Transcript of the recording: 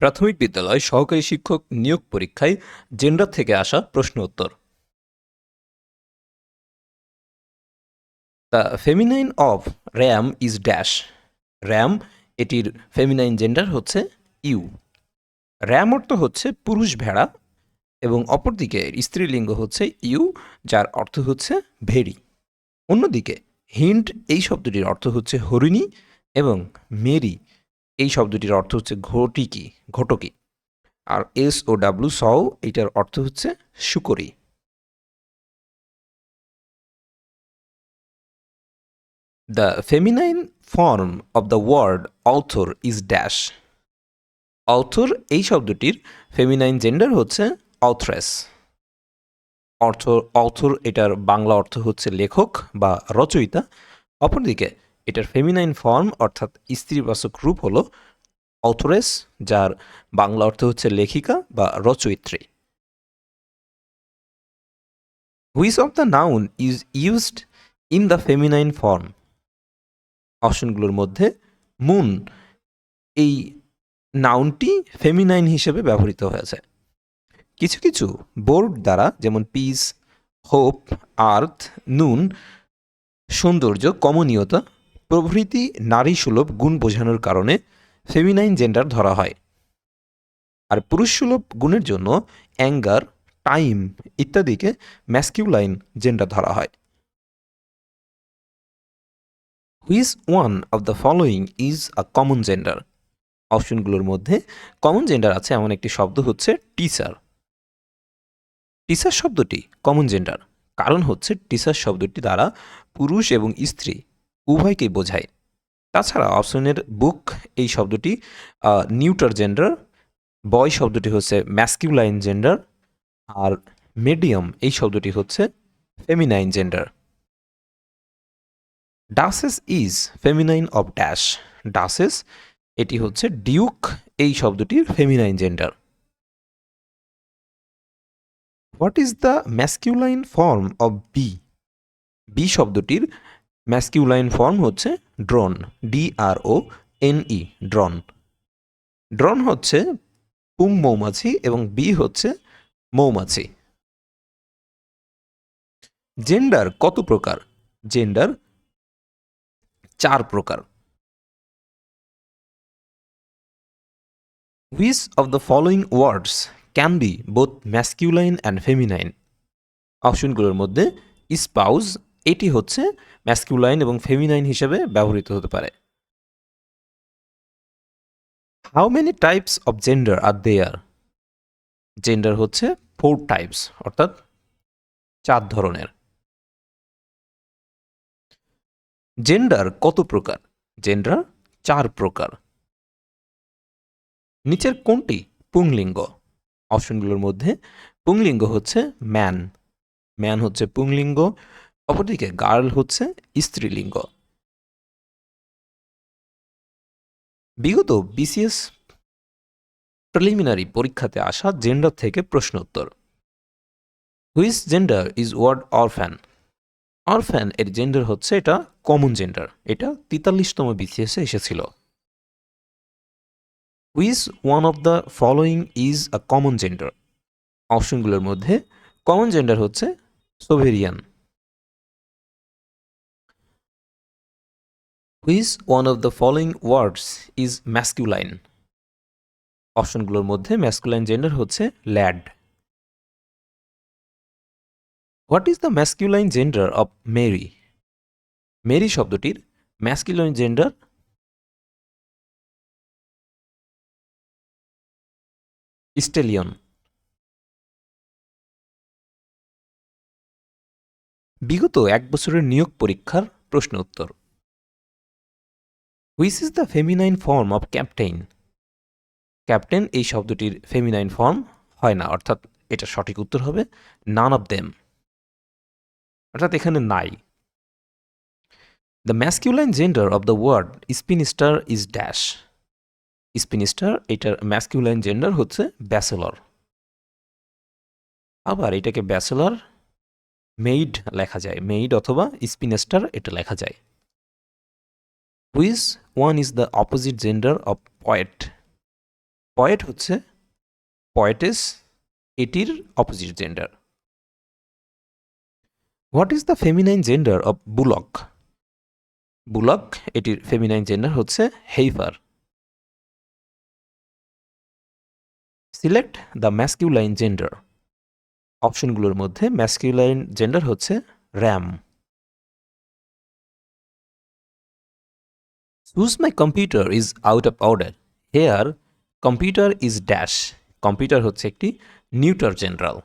প্রাথমিক বিদ্যালয় সহকারী শিক্ষক নিয়োগ পরীক্ষায় জেন্ডার থেকে আসা প্রশ্ন উত্তর। The feminine of ram is dash. Ram, এটির ফেমিনাইন জেন্ডার হচ্ছে ইউ। র্যাম অর্থ হচ্ছে পুরুষ ভেড়া এবং অপরদিকে স্ত্রীলিঙ্গ হচ্ছে ইউ, যার অর্থ হচ্ছে ভেড়ি। অন্যদিকে, হিন্ট এই শব্দটির অর্থ হচ্ছে হরিণী এবং মেরি। এই শব্দটির অর্থ হচ্ছে ঘটিকি ঘটকি। আর এস ও ডাব্লু সও এইটার অর্থ হচ্ছে শুকরি। The feminine form of the word author is dash author এই শব্দটির ফেমিনাইন জেন্ডার হচ্ছে অথ্রেস অর্থ অথর এটার বাংলা অর্থ হচ্ছে লেখক বা রচয়িতা। অপরদিকে এটার ফেমিনাইন ফর্ম অর্থাৎ স্ত্রীবাচক রূপ হলো অথরেস যার বাংলা অর্থ হচ্ছে লেখিকা বা রচয়িত্রী। Which of the noun is used in the feminine form অপশনগুলোর মধ্যে মুন এই নাউনটি ফেমিনাইন হিসেবে ব্যবহৃত হয়েছে। কিছু কিছু বোর্ড দ্বারা, যেমন পিস হোপ আর্থ নুন সৌন্দর্য, কমনীয়তা প্রভৃতি নারী সুলভ গুণ বোঝানোর কারণে ফেমিনাইন জেন্ডার ধরা হয়। আর পুরুষ সুলভ গুণের জন্য অ্যাঙ্গার টাইম ইত্যাদিকে ম্যাস্কিউলাইন জেন্ডার ধরা হয়। Which one of the following is a common gender অপশনগুলোর মধ্যে কমন জেন্ডার আছে এমন একটি শব্দ হচ্ছে টিচার টিচার শব্দটি কমন জেন্ডার কারণ হচ্ছে টিচার শব্দটি দ্বারা পুরুষ এবং স্ত্রী উভয়কেই বোঝায়। তাছাড়া অপশনের বুক এই শব্দটি নিউটার জেন্ডার বয় শব্দটি হচ্ছে ম্যাসকিউলাইন জেন্ডার আর মিডিয়াম এই শব্দটি হচ্ছে feminine gender duchess is feminine of dash duchess এটি হচ্ছে ডিউক এই শব্দটির feminine gender what is the masculine form of bee bee শব্দটির ম্যাসকিউলাইন ফর্ম হচ্ছে drone D R O N E drone drone হচ্ছে পুং মৌমাছি এবং বি হচ্ছে মৌমাছি। জেন্ডার কত প্রকার? জেন্ডার চার প্রকার। Which of the following words can be both masculine and feminine অপশনগুলোর মধ্যে স্পাউজ এটি হচ্ছে ম্যাসকিউলাইন এবং ফেমিনাইন হিসেবে ব্যবহৃত হতে পারে। How many types of gender are there gender হচ্ছে ফোর টাইপস অর্থাৎ চার ধরনের। জেন্ডার কত প্রকার? জেন্ডার চার প্রকার। নিচের কোনটি? পুংলিঙ্গ। অপশনগুলোর মধ্যে পুংলিঙ্গ হচ্ছে ম্যান ম্যান হচ্ছে পুংলিঙ্গ অপরদিকে গার্ল হচ্ছে স্ত্রীলিঙ্গ। বিগত বিসিএস প্রিলিমিনারি পরীক্ষাতে আসা জেন্ডার থেকে প্রশ্ন উত্তর which gender is word orphan. Orphan এর জেন্ডার হচ্ছে এটা কমন জেন্ডার, এটা তেতাল্লিশতম বিসিএসে এসেছিল। Which one of the following is a common gender. অপশনগুলোর মধ্যে কমন জেন্ডার হচ্ছে sovereign. Which one of the following words is masculine অপশনগুলোর মধ্যে ম্যাসকুলাইন জেন্ডার হচ্ছে lad what is the masculine gender of mare mare শব্দটির masculine gender stallion বিগত এক বছরের নিয়োগ পরীক্ষার প্রশ্ন উত্তর। Which is the feminine form of captain captain এই শব্দটির ফেমিনাইন ফর্ম হয় না, অর্থাৎ এটা সঠিক উত্তর হবে নান অফ দেম অর্থাৎ এখানে নাই। The masculine gender of the word spinster is dash spinster এটার ম্যাসকিউলাইন জেন্ডার হচ্ছে ব্যাচেলর আবার এটাকে ব্যাচেলর মেইড লেখা যায় মেইড অথবা স্পিনেস্টার এটা লেখা যায়। Which one is the opposite gender of poet poet হচ্ছে পয়েটেস এটির opposite gender what is the feminine gender of bullock bullock এটির ফেমিনাইন জেন্ডার হচ্ছে heifer select the masculine gender অপশনগুলোর মধ্যে ম্যাসকিউলাইন জেন্ডার হচ্ছে ram choose my computer is out of order here computer is dash computer হচ্ছে একটি neuter general.